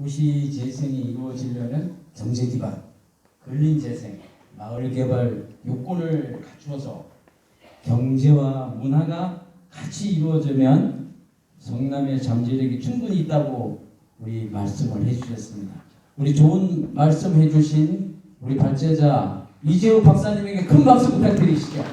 도시 재생이 이루어지려면 경제 기반, 근린 재생, 마을 개발 요건을 갖추어서 경제와 문화가 같이 이루어지면 성남의 잠재력이 충분히 있다고 우리 말씀을 해주셨습니다. 우리 좋은 말씀 해주신 우리 발제자 이재호 박사님에게 큰 박수 부탁드리시죠.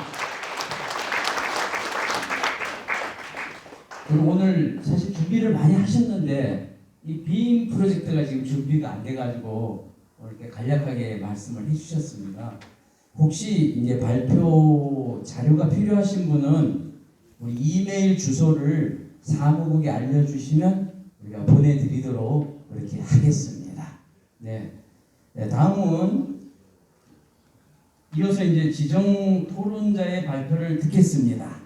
그리고 오늘 사실 준비를 많이 하셨는데 이빔 프로젝트가 지금 준비가 안 돼가지고 이렇게 간략하게 말씀을 해주셨습니다. 혹시 이제 발표 자료가 필요하신 분은 우리 이메일 주소를 사무국에 알려주시면 우리가 보내드리도록 그렇게 하겠습니다. 네. 네, 다음은 이어서 이제 지정 토론자의 발표를 듣겠습니다.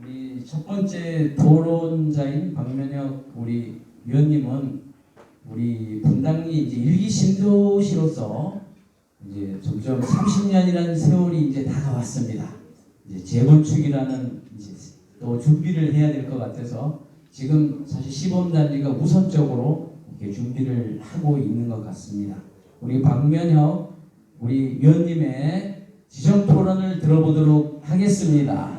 우리 첫 번째 토론자인 박면혁 우리 위원님은 우리 분당이 이제 일기 신도시로서 이제 점점 30년이라는 세월이 이제 다가왔습니다. 이제 재건축이라는 이제 또 준비를 해야 될 것 같아서 지금 사실 시범단지가 우선적으로 이렇게 준비를 하고 있는 것 같습니다. 우리 박면혁 우리 위원님의 지정 토론을 들어보도록 하겠습니다.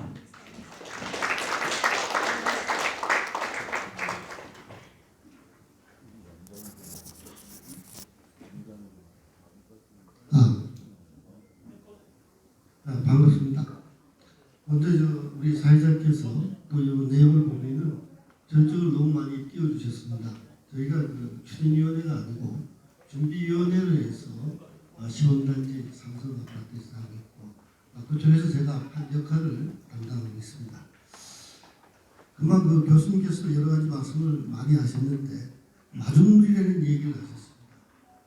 아, 아, 반갑습니다. 먼저 저 우리 사회자께서 또 이 내용을 보면은 전적을 너무 많이 띄워주셨습니다. 저희가 그 추진위원회가 아니고 준비위원회를 해서 아, 시범단지 상선 아파트에서 하겠고 아, 그쪽에서 제가 한 역할을 담당하고 있습니다. 금방 그 교수님께서 여러 가지 말씀을 많이 하셨는데 마중물이라는 얘기를 하셨습니다.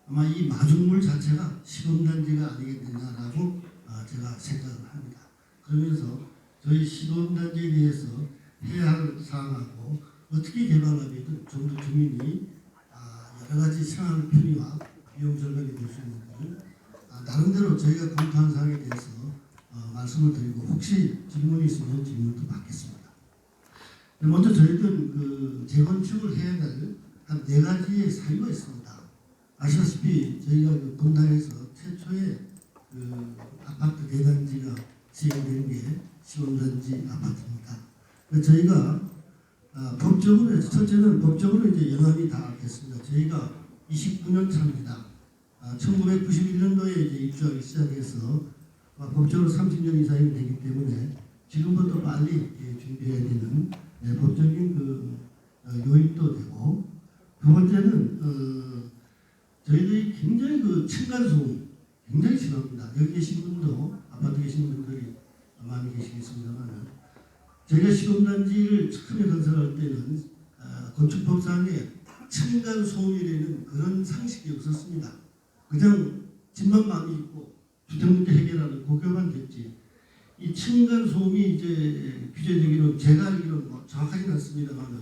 아마 이 마중물 자체가 시범단지가 아니겠느냐라고 아, 제가 생각을 합니다. 그러면서 저희 시범단지에 대해서 해야 할 사항하고 어떻게 개발하면 좀더 주민이 아, 여러 가지 생활 편의와 비용 절감이 될 수 있는 것을 아, 나름대로 저희가 검토한 사항에 대해서 어, 말씀을 드리고 혹시 질문이 있으면 질문도 받겠습니다. 먼저 저희들 그 재건축을 해야 될한네 가지의 사유가 있습니다. 아시다시피 저희가 그 분당에서 최초의 그 아파트 대단지가 시행된 게 시원단지 아파트입니다. 저희가 아, 법적으로 해서 첫째는 법적으로 이제 영향이 다 됐습니다. 저희가 29년 차입니다. 아, 1991년도에 이제 입주하기 시작해서 아, 법적으로 30년 이상이 되기 때문에 지금부터 빨리 예, 준비해야 되는 예, 법적인 그 어, 요인도 되고 두 번째는 어, 저희들이 굉장히 그 층간소음 굉장히 심합니다. 여기 계신 분도 아파트 계신 분들이 많이 계시겠습니다만은 저희가 시범단지를 처음에 건설할 때는 아, 건축법상에 층간 소음이라는 그런 상식이 없었습니다. 그냥 집만 많이 있고 주택 문제 해결하는 고교만 됐지. 이 층간 소음이 이제 규제되기로 제가 알기로는 뭐 정확하지는 않습니다만은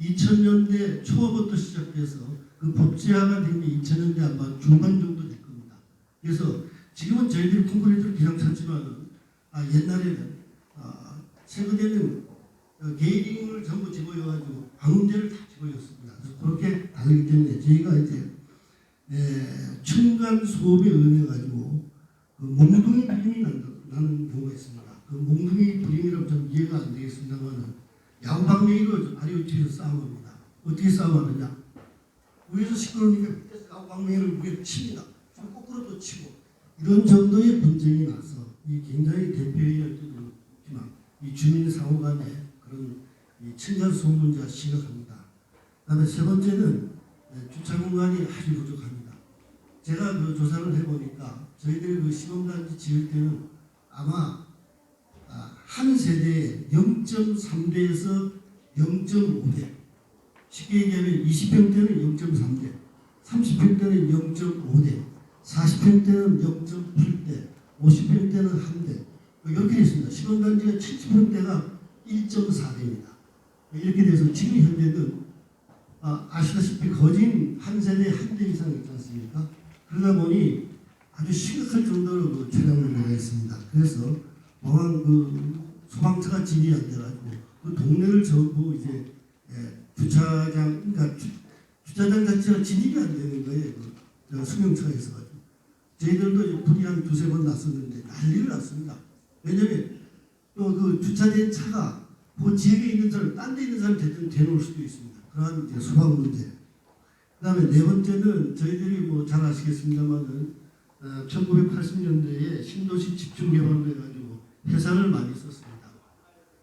2000년대 초부터 시작돼서 그 법제화가 된게 2000년대 아마 중반 정도 될 겁니다. 그래서 지금은 저희들이 콘크리트를 그냥 쳤지만 아, 옛날에는 아, 최근에는 어, 게이링을 전부 집어여가지고 방음제를 다 집어였습니다. 그렇게 다르기 때문에 저희가 이제 에, 층간 소음에 의해 가지고 그 몽둥이 불림이 난- 나는 경우가 있습니다. 그 몽둥이 불림이라고 좀 이해가 안 되겠습니다만은 양방맹이로 아래 위치에서 싸움합니다. 어떻게 싸움하느냐? 위에서 시끄러우니까 밑에서 양방맹이를 위에 칩니다. 좀 거꾸로 또 치고 이런 정도의 분쟁이 나서 이 굉장히 대표해야 되는 지만 이 주민 상호 간의 그런 이 층간 문제가 심각합니다. 그다음에 세 번째는 네, 주차 공간이 아주 부족합니다. 제가 그 조사를 해보니까 저희들이 그 시범단지 지을 때는 아마 아, 한 세대에 0.3대에서 0.5대 쉽게 얘기하면 20평대는 0.3대 30평대는 0.5대 40평대는 0.8대 50평대는 1대 이렇게 됐습니다. 시범단지가 70평대가 1.4대입니다. 이렇게 돼서 지금 현재는 아, 아시다시피 거진 한 세대에 한대 이상 있지 않습니까? 그러다 보니 아주 심각할 정도로 그 차량을 내가 있습니다. 그래서 보안 그 소방차가 진입이 안 돼가지고 그 동네를 전부 이제 예, 주차장 그러니까 주, 주차장 자체가 진입이 안 되는 거예요. 그, 있어가지고. 저희들도 불이 한 두세 번 났었는데 난리를 났습니다. 왜냐면 또 그 주차된 차가 그 지역에 있는 사람, 딴 데 있는 사람 대충 대놓을 수도 있습니다. 그러한 이제 수박 문제. 그 다음에 네 번째는 저희들이 뭐 잘 아시겠습니다만은 어, 1980년대에 신도시 집중 개발을 해가지고 회사를 많이 썼습니다.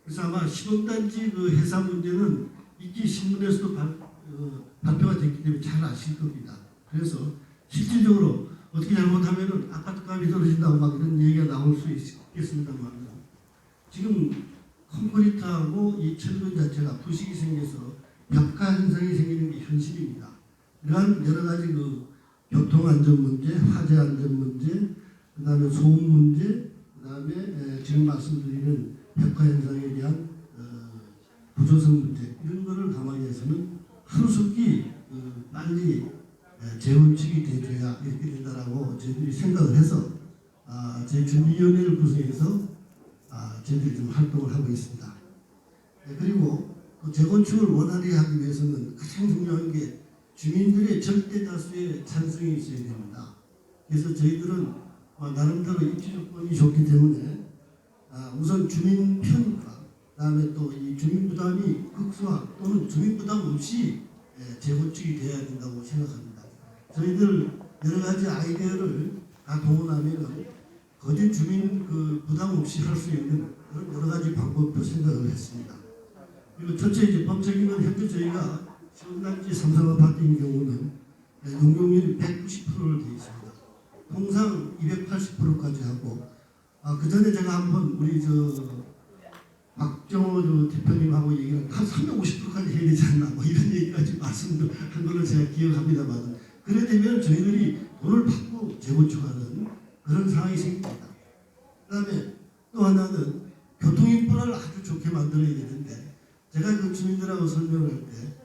그래서 아마 시범단지 그 회사 문제는 이기 신문에서도 발, 어, 발표가 됐기 때문에 잘 아실 겁니다. 그래서 실질적으로 어떻게 잘못하면은 아파트 값이 떨어진다고 막 이런 얘기가 나올 수 있겠습니다만 지금 콘크리트하고 이 철근 자체가 부식이 생겨서 벽화 현상이 생기는 게 현실입니다. 이러한 여러 가지 그 교통 안전 문제, 화재 안전 문제, 그 다음에 소음 문제, 그 다음에 에, 지금 말씀드리는 벽화 현상에 대한 어, 부조성 문제 이런 거를 가만히 해서는 하루속히 그 빨리 에, 재건 축이 돼줘야 이렇게 된다라고 저희들이 생각을 해서 아, 저희 준비위원회를 구성해서 아, 저희들이 좀 활동을 하고 있습니다. 네, 그리고 그 재건축을 원활히 하기 위해서는 가장 중요한 게 주민들의 절대 다수의 찬성이 있어야 됩니다. 그래서 저희들은 어, 나름대로 입지 조건이 좋기 때문에 아, 우선 주민 편과 그다음에 또 이 주민 부담이 극소화 또는 주민 부담 없이 예, 재건축이 돼야 된다고 생각합니다. 저희들 여러 가지 아이디어를 다 동원하면은 거짓 주민 그 부담 없이 할 수 있는 그런 여러 가지 방법도 생각을 했습니다. 그리고 첫째 이제 법적인 건 현재 저희가 시원단지 삼성 아파트인 경우는 네, 용적률이 190%를 돼 있습니다. 통상 280%까지 하고 아, 그 전에 제가 한번 우리 저 박정호 저 대표님하고 얘기를 한 350%까지 해야 되지 않나 뭐 이런 얘기까지 말씀을 한 걸로 제가 기억합니다만 그래 되면 저희들이 돈을 받고 재건축하는 그런 상황이 생깁니다. 그 다음에 또 하나는 교통 인프라를 아주 좋게 만들어야 되는데 제가 그 주민들하고 설명을 할 때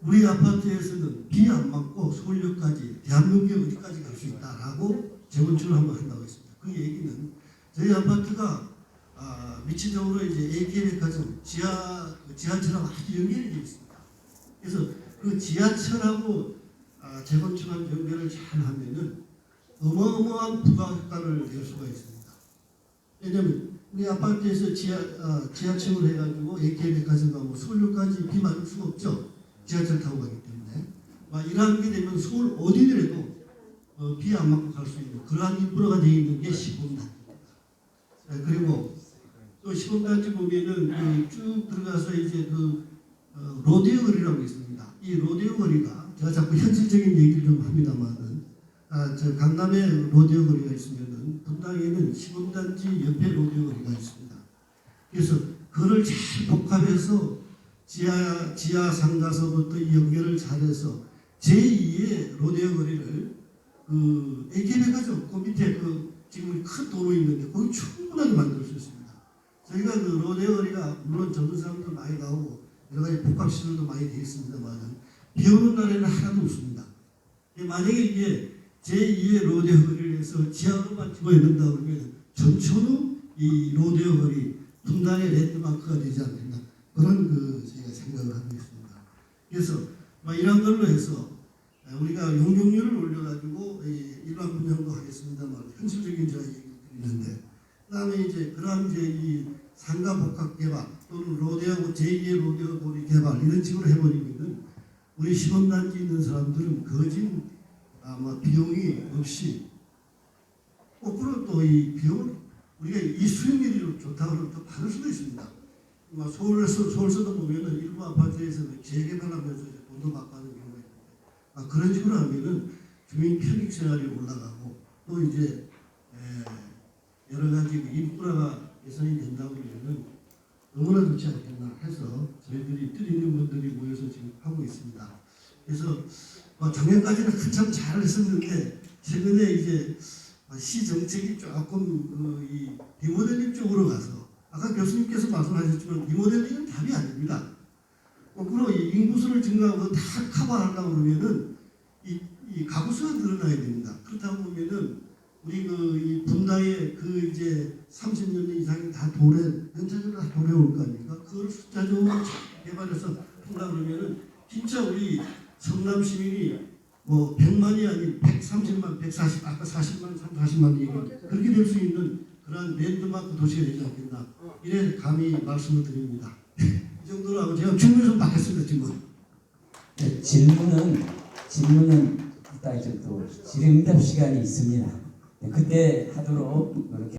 우리 아파트에서는 비 안 맞고 서울역까지 대한민국에 어디까지 갈 수 있다라고 재건축을 한번 한다고 했습니다. 그 얘기는 저희 아파트가 아, 위치적으로 이제 AK백화점 지하 그 지하철하고 아주 연결이 되어 있습니다. 그래서 그 지하철하고 아, 재건축한 연결을 잘 하면은 어마어마한 부가 효과를 낼 수가 있습니다. 왜냐하면 우리 아파트에서 지하 아, 지하철을 해가지고 AK백화점 가고 서울역까지 비 맞을 수가 없죠. 지하철 타고 가기 때문에 막 이러한 게 되면 서울 어디더라도 어, 비안 맞고 갈 수 있는 그러한 인프라가 되어 있는 게 시범단지입니다. 네, 그리고 또 시범단지 보면은 그쭉 들어가서 이제 그 어, 로데오 거리라고 있습니다. 이 로데오 거리가 자꾸 현실적인 얘기를 좀 합니다만은 아, 저 강남에 로데오 거리가 있으면은 분당에는 시범단지 옆에 로데오 거리가 있습니다. 그래서 그걸 잘 복합해서 지하 지하 상가서부터 연결을 잘해서 제2의 로데오 거리를 그 AK백화점 그 밑에 그 지금 큰 도로 있는데 거기 충분하게 만들 수 있습니다. 저희가 그 로데오 거리가 물론 젊은 사람도 많이 나오고 여러 가지 복합 시설도 많이 되어 있습니다만 비 오는 날에는 하나도 없습니다. 예, 만약에 이게 제2의 로데오 거리를 해서 지하로만 집어야 된다 그러면 전천후 이 로데오 거리 분당의 랜드마크가 되지 않겠나 그런 그 저희가 생각을 하고 있습니다. 그래서 뭐 이런 걸로 해서 우리가 용적률을 올려가지고 이 일반 분양도 하겠습니다만 현실적인 얘기를 드리는데 그다음에 이제 그러한 이제 이 상가 복합 개발 또는 로데오 제2의 로데오 거리 개발 이런 식으로 해버리면은 우리 시범단지 있는 사람들은 거진 아마 비용이 없이 거꾸로 또 이 비용을 우리가 이 수익률이 좋다고 그러면 또 받을 수도 있습니다. 뭐 서울에서 서울서도 보면은 일부 아파트에서는 재개발하면서 돈도 받고 하는 경우가 있는데 아, 그런 식으로 하면은 주민 편익 생활이 올라가고 또 이제 에, 여러 가지 그 인프라가 개선이 된다고 그러면은 너무나 좋지 않겠나 해서 저희들이 뜻 있는 분들이 모여서 지금 하고 있습니다. 그래서 뭐 작년까지는 한참 잘 했었는데 최근에 이제 시 정책이 조금 그, 이 리모델링 쪽으로 가서 아까 교수님께서 말씀하셨지만 리모델링은 답이 아닙니다. 거꾸로 이 인구수를 증가하고 다 커버하려고 그러면은 이, 이 가구 수가 늘어나야 됩니다. 그렇다고 보면은 우리 그이 분당에 그 이제 30년 이상이 다 도래 연차적으로 다 도래 올 거 아닙니까? 그걸 숫자적으로 잘 개발해서 한다 그러면은 진짜 우리 성남 시민이 뭐 100만이 아닌 130만, 140, 아까 40만, 40만 얘기 그렇게 될 수 있는 그런 랜드마크 도시가 되지 않겠나 이래 감히 말씀을 드립니다. 이 정도로 하고 제가 질문 좀 받겠습니다. 질문. 네, 질문은 질문은 이따 이제 또 질의응답 시간이 있습니다. 네, 그때 하도록 이렇게.